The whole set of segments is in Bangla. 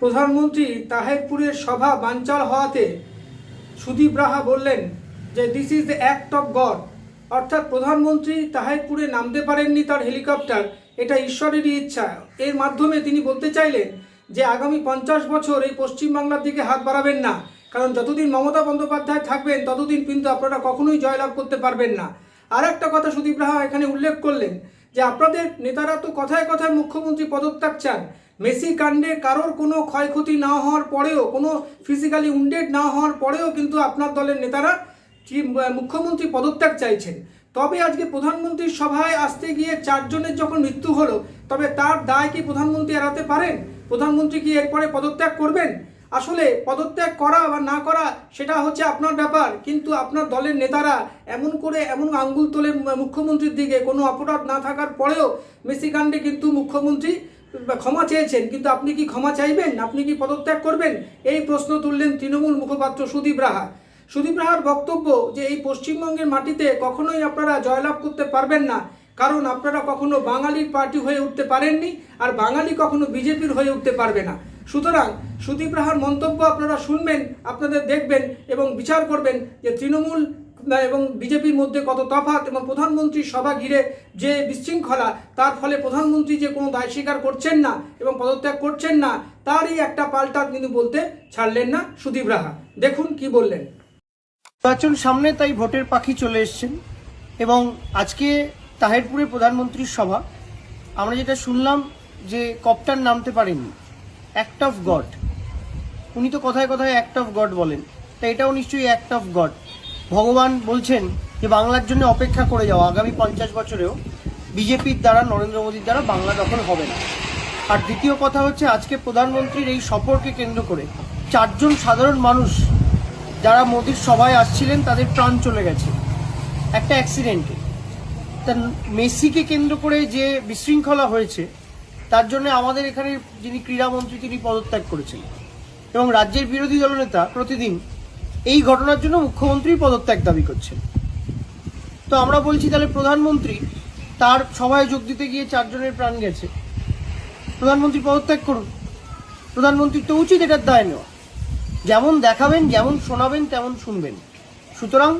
প্রধানমন্ত্রী তাহেরপুরের সভা বানচাল হওয়াতে সুদীপ রাহা বললেন যে this is the act of God অর্থাৎ প্রধানমন্ত্রী তাহেরপুরে নামতে পারেননি তার হেলিকপ্টার, এটা ঈশ্বরেরই ইচ্ছা। এর মাধ্যমে তিনি বলতে চাইলেন যে, আগামী পঞ্চাশ বছর এই পশ্চিমবাংলার দিকে হাত বাড়াবেন না। কারণ যতদিন মমতা বন্দ্যোপাধ্যায় থাকবেন, ততদিন কিন্তু আপনারা কখনোই জয়লাভ করতে পারবেন না। আর একটা কথা সুদীপ রাহা এখানে উল্লেখ করলেন যে, আপনাদের নেতারা তো কথায় কথায় মুখ্যমন্ত্রী পদত্যাগ চান। মেসি কাণ্ডে কারোর কোনো ক্ষয়ক্ষতি না হওয়ার পরেও, কোনো ফিজিক্যালি উন্ডেড না হওয়ার পরেও কিন্তু আপনার দলের নেতারা মুখ্যমন্ত্রী পদত্যাগ চাইছেন। তবে আজকে প্রধানমন্ত্রীর সভায় আসতে গিয়ে চারজনের যখন মৃত্যু হলো, তবে তার দায় কি প্রধানমন্ত্রী এড়াতে পারেন? প্রধানমন্ত্রী কি এরপরে পদত্যাগ করবেন? আসলে পদত্যাগ করা বা না করা, সেটা হচ্ছে আপনার ব্যাপার। কিন্তু আপনার দলের নেতারা এমন করে এমন আঙ্গুল তোলেন মুখ্যমন্ত্রীর দিকে, কোনো অপরাধ না থাকার পরেও মেসি কাণ্ডে কিন্তু মুখ্যমন্ত্রী ক্ষমা চেয়েছেন, কিন্তু আপনি কি ক্ষমা চাইবেন? আপনি কি পদত্যাগ করবেন? এই প্রশ্ন তুললেন তৃণমূল মুখপাত্র সুদীপ রাহা। সুদীপ রাহার বক্তব্য যে এই পশ্চিমবঙ্গের মাটিতে কখনোই আপনারা জয়লাভ করতে পারবেন না, কারণ আপনারা কখনো বাঙালির পার্টি হয়ে উঠতে পারেননি আর বাঙালি কখনো বিজেপির হয়ে উঠতে পারবে না। সুতরাং সুদীপ রাহার মন্তব্য আপনারা শুনবেন, আপনাদের দেখবেন এবং বিচার করবেন যে তৃণমূল এবং বিজেপির মধ্যে কত তফাৎ এবং প্রধানমন্ত্রীর সভা ঘিরে যে বিশৃঙ্খলা, তার ফলে প্রধানমন্ত্রী যে কোনো দায় স্বীকার করছেন না এবং পদত্যাগ করছেন না, তারই একটা পাল্টা কিন্তু বলতে ছাড়লেন না সুদীপ রাহা। দেখুন কি বললেন। নির্বাচন সামনে তাই ভোটের পাখি চলে এসছেন এবং আজকে তাহেরপুরে প্রধানমন্ত্রীর সভা, আমরা যেটা শুনলাম যে কপ্টার নামতে পারেননি অ্যাক্ট অফ গড উনি তো কথায় কথায় অ্যাক্ট অফ গড বলেন, তা এটাও নিশ্চয়ই অ্যাক্ট অফ গড ভগবান বলছেন যে বাংলার জন্য অপেক্ষা করে যাও। আগামী পঞ্চাশ বছরেও বিজেপির দ্বারা, নরেন্দ্র মোদীর দ্বারা বাংলা দখল হবে না। আর দ্বিতীয় কথা হচ্ছে, আজকে প্রধানমন্ত্রীর এই সফরকে কেন্দ্র করে চারজন সাধারণ মানুষ যারা মোদির সভায় আসছিলেন, তাদের প্রাণ চলে গেছে। একটা অ্যাক্সিডেন্টে তা মেসিকে কেন্দ্র করে যে বিশৃঙ্খলা হয়েছে, তার জন্য আমাদের এখানে যিনি ক্রীড়ামন্ত্রী, তিনি পদত্যাগ করেছেন। এবং রাজ্যের বিরোধী দলনেতা প্রতিদিন এই ঘটনার জন্য মুখ্যমন্ত্রী পদত্যাগ দাবি করছেন। তো আমরা বলছি তাহলে প্রধানমন্ত্রী তার সভায় যোগ দিতে গিয়ে চারজনের প্রাণ গেছে। প্রধানমন্ত্রী পদত্যাগ করুন। প্রধানমন্ত্রীর তো উচিত এটার দায় নেওয়া। যেমন দেখাবেন, যেমন শোনাবেন, তেমন শুনবেন। সুতরাং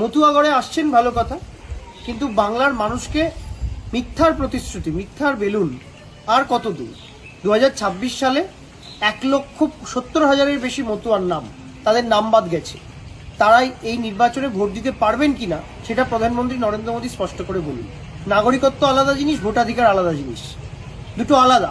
মতুয়াগড়ে আসছেন ভালো কথা, কিন্তু বাংলার মানুষকে মিথ্যার প্রতিশ্রুতি, মিথ্যার বেলুন আর কত দূর? দু হাজার ছাব্বিশ সালে এক লক্ষ সত্তর হাজারের বেশি মতুয়ার নাম তাদের নাম বাদ গেছে। তারাই এই নির্বাচনে ভোট দিতে পারবেন কিনা, সেটা প্রধানমন্ত্রী নরেন্দ্র মোদী স্পষ্ট করে বলুন। নাগরিকত্ব আলাদা জিনিস, ভোটাধিকার আলাদা জিনিস। দুটো আলাদা।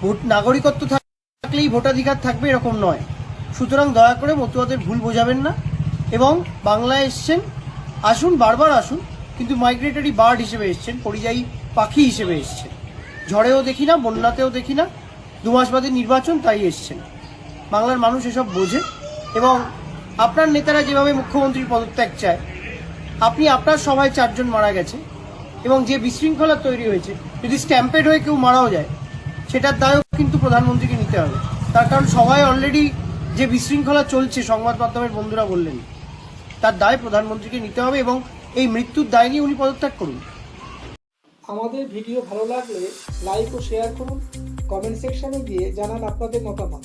ভোট, নাগরিকত্ব থাকলেই ভোটাধিকার থাকবে এরকম নয়। সুতরাং দয়া করে মতুয়াদের ভুল বোঝাবেন না এবং বাংলায় এসছেন, আসুন, বারবার আসুন, কিন্তু মাইগ্রেটরি বার্ড হিসেবে এসছেন, পরিযায়ী পাখি হিসেবে এসছেন। ঝড়েও দেখি না, বন্যাতেও দেখি না, দু মাস বাদে নির্বাচন তাই এসছেন। বাংলার মানুষ এসব বোঝে। এবং আপনার নেতারা যেভাবে মুখ্যমন্ত্রীর পদত্যাগ চায়, আপনি আপনার সভায় চারজন মারা গেছে এবং যে বিশৃঙ্খলা তৈরি হয়েছে, যদি স্ট্যাম্পেড হয়ে কেউ মারাও যায়, সেটার দায়ও কিন্তু প্রধানমন্ত্রীকে নিতে হবে। তার কারণ সবাই অলরেডি যে বিশৃঙ্খলা চলছে, সংবাদ মাধ্যমের বন্ধুরা বললেন, তার দায় প্রধানমন্ত্রীকে নিতে হবে এবং এই মৃত্যুর দায় নিয়ে উনি পদত্যাগ করুন। আমাদের ভিডিও ভালো লাগলে লাইক ও শেয়ার করুন কমেন্ট সেকশনে গিয়ে জানান আপনাদের মতামত।